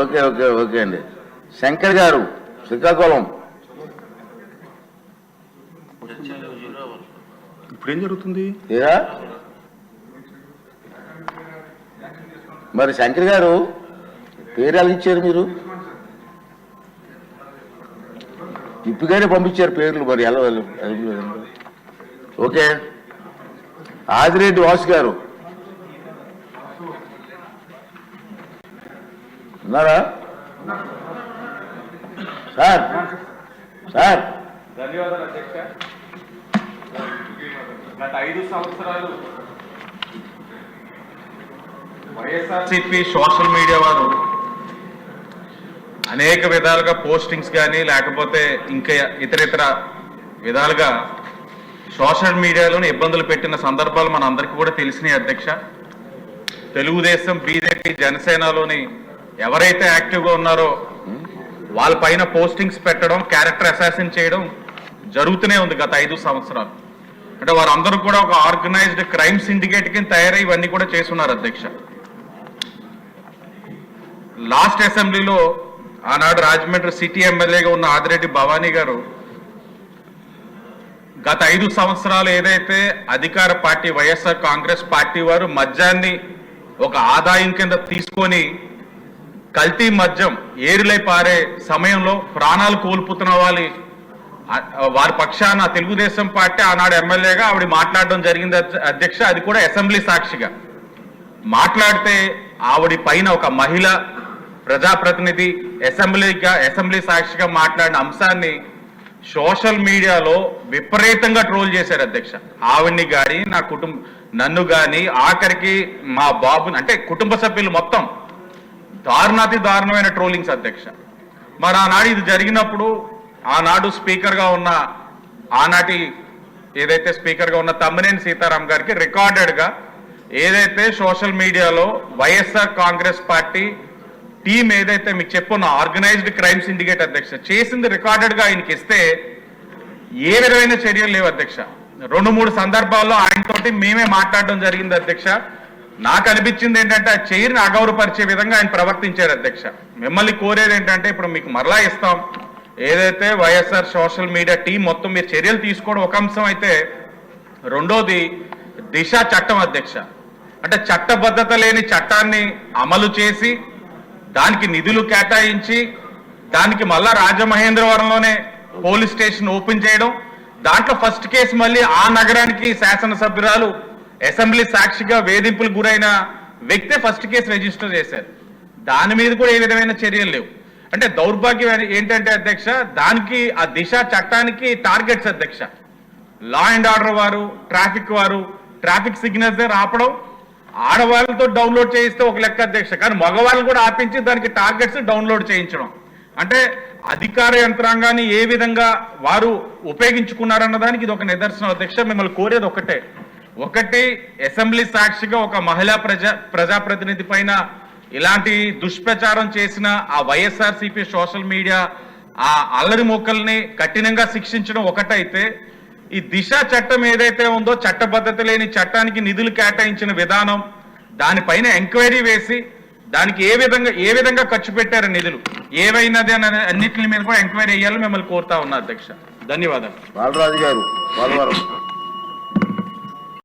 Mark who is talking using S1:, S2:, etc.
S1: Okay okay okay అండి. శంకర్ గారు శ్రీకాకుళం.
S2: ఇప్పుడు ఏం జరుగుతుంది
S1: మరి శంకర్ గారు పేరు ఎలా ఇచ్చారు మీరు? ఇప్పుగానే పంపించారు పేర్లు మరి ఎలా- ఓకే. ఆదిరెడ్డి వాసు గారు. ఉన్నారా? Sir sir.
S2: ధన్యవాదాలు అధ్యక్ష. గత ఐదు సంవత్సరాలు వైఎస్ఆర్సిపి సోషల్ మీడియా వారు అనేక విధాలుగా పోస్టింగ్స్ కానీ లేకపోతే ఇంకా ఇతర ఇతర విధాలుగా సోషల్ మీడియాలోని ఇబ్బందులు పెట్టిన సందర్భాలు మన అందరికీ కూడా తెలిసినాయి అధ్యక్ష. తెలుగుదేశం బీజేపీ జనసేనలోని ఎవరైతే యాక్టివ్గా ఉన్నారో వాళ్ళ పైన పోస్టింగ్స్ పెట్టడం క్యారెక్టర్ అసాసిన్ చేయడం జరుగుతూనే ఉంది గత ఐదు సంవత్సరాలు. అంటే వారందరూ కూడా ఒక ఆర్గనైజ్డ్ క్రైమ్ సిండికేట్ కింద తయారై ఇవన్నీ కూడా చేస్తున్నారు అధ్యక్ష. లాస్ట్ అసెంబ్లీలో ఆనాడు రాజమండ్రి సిటీ ఎమ్మెల్యేగా ఉన్న ఆదిరెడ్డి భవానీ గారు గత ఐదు సంవత్సరాలు ఏదైతే అధికార పార్టీ వైఎస్ఆర్ కాంగ్రెస్ పార్టీ వారు మద్యాన్ని ఒక ఆదాయం కింద తీసుకొని కల్తీ మద్యం ఏరులై పారే సమయంలో ప్రాణాలు కోల్పోతున్న వాళ్ళు వారి పక్షాన తెలుగుదేశం పార్టీ ఆనాడు ఎమ్మెల్యేగా ఆవిడ మాట్లాడడం జరిగింది అధ్యక్ష అది కూడా అసెంబ్లీ సాక్షిగా. మాట్లాడితే ఆవిడ పైన ఒక మహిళ ప్రజాప్రతినిధి అసెంబ్లీగా అసెంబ్లీ సాక్షిగా మాట్లాడిన అంశాన్ని సోషల్ మీడియాలో విపరీతంగా ట్రోల్ చేశారు అధ్యక్ష. ఆవిడ్ని కానీ నా కుటుంబ నన్ను కానీ ఆఖరికి మా బాబుని అంటే కుటుంబ సభ్యులు మొత్తం దారుణాతి దారుణమైన ట్రోలింగ్స్ అధ్యక్ష. మరి ఆనాడు ఇది జరిగినప్పుడు ఆనాడు స్పీకర్గా ఉన్న ఆనాటి ఏదైతే స్పీకర్గా ఉన్న తమ్మినేని సీతారాం గారికి రికార్డెడ్గా ఏదైతే సోషల్ మీడియాలో వైఎస్ఆర్ కాంగ్రెస్ పార్టీ టీం ఏదైతే మీకు చెప్పున్న ఆర్గనైజ్డ్ క్రైమ్ సిండికేట్ అధ్యక్ష చేసింది రికార్డెడ్గా ఆయనకి ఇస్తే ఏ విధమైన చర్యలు లేవు అధ్యక్ష. రెండు మూడు సందర్భాల్లో ఆయనతోటి మేమే మాట్లాడడం జరిగింది అధ్యక్ష. నాకు అనిపించింది ఏంటంటే ఆ చైర్ని అగౌరవపరిచే విధంగా ఆయన ప్రవర్తించారు అధ్యక్ష. మిమ్మల్ని కోరేది ఏంటంటే ఇప్పుడు మీకు మరలా ఇస్తాం. ఏదైతే వైఎస్ఆర్ సోషల్ మీడియా టీం మొత్తం మీరు చర్యలు తీసుకోవడం ఒక అంశం అయితే రెండోది దిశ చట్టం అధ్యక్ష. అంటే చట్టబద్ధత లేని చట్టాన్ని అమలు చేసి దానికి నిధులు కేటాయించి దానికి మళ్ళా రాజమహేంద్రవరంలోనే పోలీస్ స్టేషన్ ఓపెన్ చేయడం దాంట్లో ఫస్ట్ కేసు మళ్ళీ ఆ నగరానికి శాసనసభ్యురాలు అసెంబ్లీ సాక్షిగా వేధింపులు గురైన వ్యక్తే ఫస్ట్ కేసు రిజిస్టర్ చేశారు. దాని మీద కూడా ఏ విధమైన చర్యలు లేవు. అంటే దౌర్భాగ్యం ఏంటంటే అధ్యక్ష దానికి ఆ దిశ చట్టానికి టార్గెట్స్ అధ్యక్ష. లా అండ్ ఆర్డర్ వారు ట్రాఫిక్ వారు ట్రాఫిక్ సిగ్నల్స్ దగ్గర ఆపడం ఆడవాళ్ళతో డౌన్లోడ్ చేయిస్తే ఒక లెక్క అధ్యక్ష. కానీ మగవాళ్ళు కూడా ఆపించి దానికి టార్గెట్స్ డౌన్లోడ్ చేయించడం. అంటే అధికార యంత్రాంగాన్ని ఏ విధంగా వారు ఉపయోగించుకున్నారన్న దానికి ఇది ఒక నిదర్శనం అధ్యక్ష. మిమ్మల్ని కోరేది ఒకటే ఒకటి అసెంబ్లీ సాక్షిగా ఒక మహిళా ప్రజా ప్రజాప్రతినిధి పైన ఇలాంటి దుష్ప్రచారం చేసిన ఆ వైఎస్ఆర్సీపీ సోషల్ మీడియా ఆ అల్లరి మొక్కల్ని కఠినంగా శిక్షించడం ఒకటైతే ఈ దిశ చట్టం ఏదైతే ఉందో చట్టబద్ధత లేని చట్టానికి నిధులు కేటాయించిన విధానం దానిపైన ఎంక్వైరీ వేసి దానికి ఏ విధంగా ఏ విధంగా ఖర్చు పెట్టారు నిధులు? ఏవైనది అని అన్నింటి మీద కూడా ఎంక్వైరీ అయ్యాలని మిమ్మల్ని కోరుతా ఉన్నా అధ్యక్ష. ధన్యవాదాలు.
S1: బాలరాజు గారు